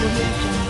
Música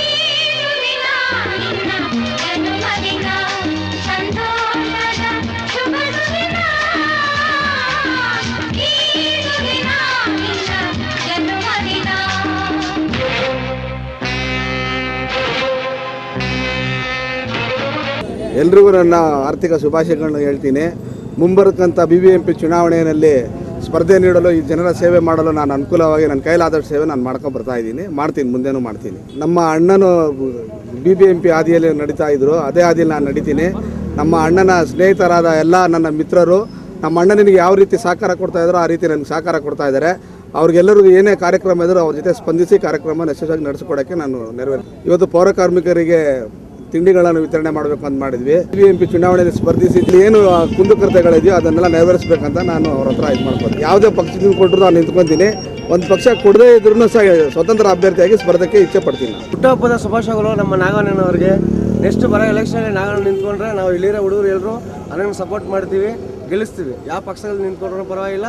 ಎಲ್ರಿಗೂ ನನ್ನ ಆರ್ಥಿಕ ಶುಭಾಶಯಗಳನ್ನು ಹೇಳ್ತೀನಿ. ಮುಂಬರಕ್ಕಂಥ ಬಿ ಬಿ ಎಂ ಪಿ ಚುನಾವಣೆಯಲ್ಲಿ ಸ್ಪರ್ಧೆ ನೀಡಲು ಈ ಜನರ ಸೇವೆ ಮಾಡಲು ನಾನು ಅನುಕೂಲವಾಗಿ ನನ್ನ ಕೈಲಾದಷ್ಟು ಸೇವೆ ನಾನು ಮಾಡ್ಕೊಂಡು ಬರ್ತಾ ಇದ್ದೀನಿ. ಮಾಡ್ತೀನಿ, ಮುಂದೆನೂ ಮಾಡ್ತೀನಿ. ನಮ್ಮ ಅಣ್ಣನು ಬಿ ಬಿ ಎಂ ಪಿ ಹಾದಿಯಲ್ಲಿ ನಡೀತಾ ಇದ್ದರು ಅದೇ ಹಾದಿಯಲ್ಲಿ ನಾನು ನಡೀತೀನಿ. ನಮ್ಮ ಅಣ್ಣನ ಸ್ನೇಹಿತರಾದ ಎಲ್ಲ ನನ್ನ ಮಿತ್ರರು, ನಮ್ಮ ಅಣ್ಣನಿಗೆ ಯಾವ ರೀತಿ ಸಹಕಾರ ಕೊಡ್ತಾ ಇದ್ದಾರೋ ಆ ರೀತಿ ನನಗೆ ಸಹಕಾರ ಕೊಡ್ತಾ ಇದ್ದಾರೆ. ಅವ್ರಿಗೆಲ್ಲರಿಗೂ ಏನೇ ಕಾರ್ಯಕ್ರಮ ಇದ್ದರೂ ಅವ್ರ ಜೊತೆ ಸ್ಪಂದಿಸಿ ಕಾರ್ಯಕ್ರಮ ಯಶಸ್ವಿಯಾಗಿ ನಡೆಸ್ಕೊಡೋಕ್ಕೆ ನಾನು ನೆರವೇರ್ತೀನಿ. ಇವತ್ತು ಪೌರ ಕಾರ್ಮಿಕರಿಗೆ ತಿಂಡಿಗಳನ್ನು ವಿತರಣೆ ಮಾಡಬೇಕು ಅಂತ ಮಾಡಿದ್ವಿ. ಬಿ ಎಂ ಪಿ ಚುನಾವಣೆಯಲ್ಲಿ ಸ್ಪರ್ಧಿಸಿ ಏನು ಕುಂದುಕೊರತೆಗಳಿದೆಯೋ ಅದನ್ನೆಲ್ಲ ನೆರವೇರಿಸಬೇಕಂತ ನಾನು ಅವ್ರ ಹತ್ರ ಇದು ಮಾಡ್ಬೋದು ಯಾವುದೇ ಪಕ್ಷದಿಂದ ಕೊಟ್ಟರು ನಾನು ನಿಂತ್ಕೊಂತೀನಿ. ಒಂದು ಪಕ್ಷ ಕೊಡದೇ ಇದ್ರೂ ಸಹ ಸ್ವತಂತ್ರ ಅಭ್ಯರ್ಥಿಯಾಗಿ ಸ್ಪರ್ಧಕ್ಕೆ ಇಚ್ಛೆ ಪಡ್ತೀನಿ ಹುಟ್ಟುಹಬ್ಬದ ಶುಭಾಶಯಗಳು ನಮ್ಮ ನಾಗಣ್ಣನವರಿಗೆ ನೆಕ್ಸ್ಟ್ ಬರೋ ಎಲೆಕ್ಷನಲ್ಲಿ ನಾಗಣ್ಣ ನಿಂತ್ಕೊಂಡ್ರೆ ನಾವು ಇಲ್ಲಿರೋ ಹುಡುಗರು ಎಲ್ಲರೂ ಅದನ್ನು ಸಪೋರ್ಟ್ ಮಾಡ್ತೀವಿ, ಗೆಲ್ಲಿಸ್ತೀವಿ. ಯಾವ ಪಕ್ಷದಲ್ಲಿ ನಿಂತ್ಕೊಂಡ್ರೂ ಪರವಾಗಿಲ್ಲ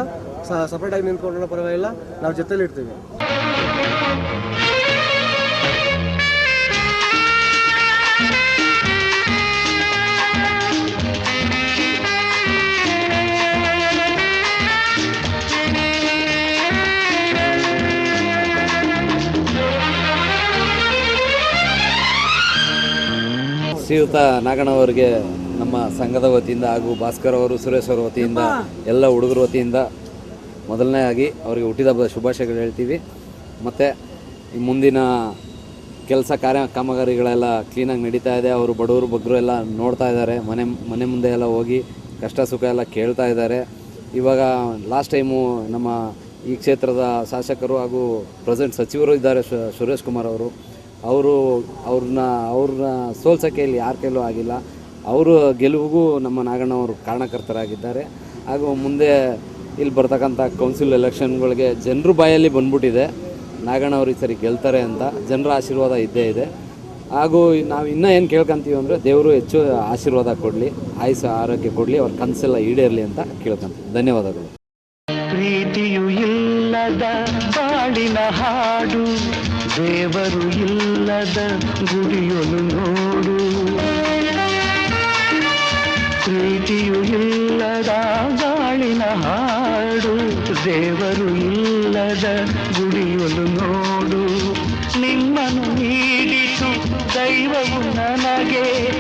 ಸಪರೇಟಾಗಿ ನಿಂತ್ಕೊಂಡ್ರೂ ಪರವಾಗಿಲ್ಲ, ನಾವು ಜೊತೆಲಿ ಇರ್ತೀವಿ. ಶ್ರೀಯುತ ನಾಗಣ್ಣವರಿಗೆ ನಮ್ಮ ಸಂಘದ ವತಿಯಿಂದ ಹಾಗೂ ಭಾಸ್ಕರ್ ಅವರು ಸುರೇಶ್ ಅವರ ವತಿಯಿಂದ ಎಲ್ಲ ಹುಡುಗರ ವತಿಯಿಂದ ಮೊದಲನೇ ಆಗಿ ಅವರಿಗೆ ಹುಟ್ಟಿದಬ್ಬದ ಶುಭಾಶಯಗಳು ಹೇಳ್ತೀವಿ. ಮತ್ತು ಈ ಮುಂದಿನ ಕೆಲಸ ಕಾರ್ಯ ಕಾಮಗಾರಿಗಳೆಲ್ಲ ಕ್ಲೀನಾಗಿ ನಡೀತಾ ಇದೆ. ಅವರು ಬಡವರು ಬಗ್ಗರು ಎಲ್ಲ ನೋಡ್ತಾ ಇದ್ದಾರೆ. ಮನೆ ಮನೆ ಮುಂದೆ ಎಲ್ಲ ಹೋಗಿ ಕಷ್ಟ ಸುಖ ಎಲ್ಲ ಕೇಳ್ತಾ ಇದ್ದಾರೆ. ಇವಾಗ ಲಾಸ್ಟ್ ಟೈಮು ನಮ್ಮ ಈ ಕ್ಷೇತ್ರದ ಶಾಸಕರು ಹಾಗೂ ಪ್ರೆಸೆಂಟ್ ಸಚಿವರು ಇದ್ದಾರೆ ಸುರೇಶ್ ಕುಮಾರ್ ಅವರು. ಅವರು ಅವ್ರನ್ನ ಅವ್ರನ್ನ ಸೋಲ್ಸೋಕ್ಕೆ ಇಲ್ಲಿ ಯಾರ ಕೈಲೂ ಆಗಿಲ್ಲ. ಅವರು ಗೆಲುವಿಗೂ ನಮ್ಮ ನಾಗಣ್ಣವರು ಕಾರಣಕರ್ತರಾಗಿದ್ದಾರೆ. ಹಾಗೂ ಮುಂದೆ ಇಲ್ಲಿ ಬರ್ತಕ್ಕಂಥ ಕೌನ್ಸಿಲ್ ಎಲೆಕ್ಷನ್ಗಳಿಗೆ ಜನರು ಬಾಯಲ್ಲಿ ಬಂದ್ಬಿಟ್ಟಿದೆ. ನಾಗಣ್ಣ ಅವರು ಈ ಸರಿ ಗೆಲ್ತಾರೆ ಅಂತ ಜನರ ಆಶೀರ್ವಾದ ಇದ್ದೇ ಇದೆ. ಹಾಗೂ ನಾವು ಇನ್ನೂ ಏನು ಕೇಳ್ಕೊಂತೀವಿ ಅಂದರೆ ದೇವರು ಹೆಚ್ಚು ಆಶೀರ್ವಾದ ಕೊಡಲಿ ಆಯುಷ ಆರೋಗ್ಯ ಕೊಡಲಿ, ಅವ್ರ ಕನಸೆಲ್ಲ ಈಡೇರಲಿ ಅಂತ ಕೇಳ್ಕೊಂತೀವಿ. ಧನ್ಯವಾದಗಳು. ಪ್ರೀತಿಯು ಇಲ್ಲದ ಹಾಡು. ದೇವರು ಇಲ್ಲದ ಗುಡಿಯೊಲು ನೋಡು. ಪ್ರೀತಿಯು ಇಲ್ಲದ ಗಾಳಿನ ಹಾಡು. ದೇವರು ಇಲ್ಲದ ಗುಡಿಯೊಲು ನೋಡು. ನಿಮ್ಮನ್ನು ನೀಡಿತು ದೈವವು ನನಗೆ.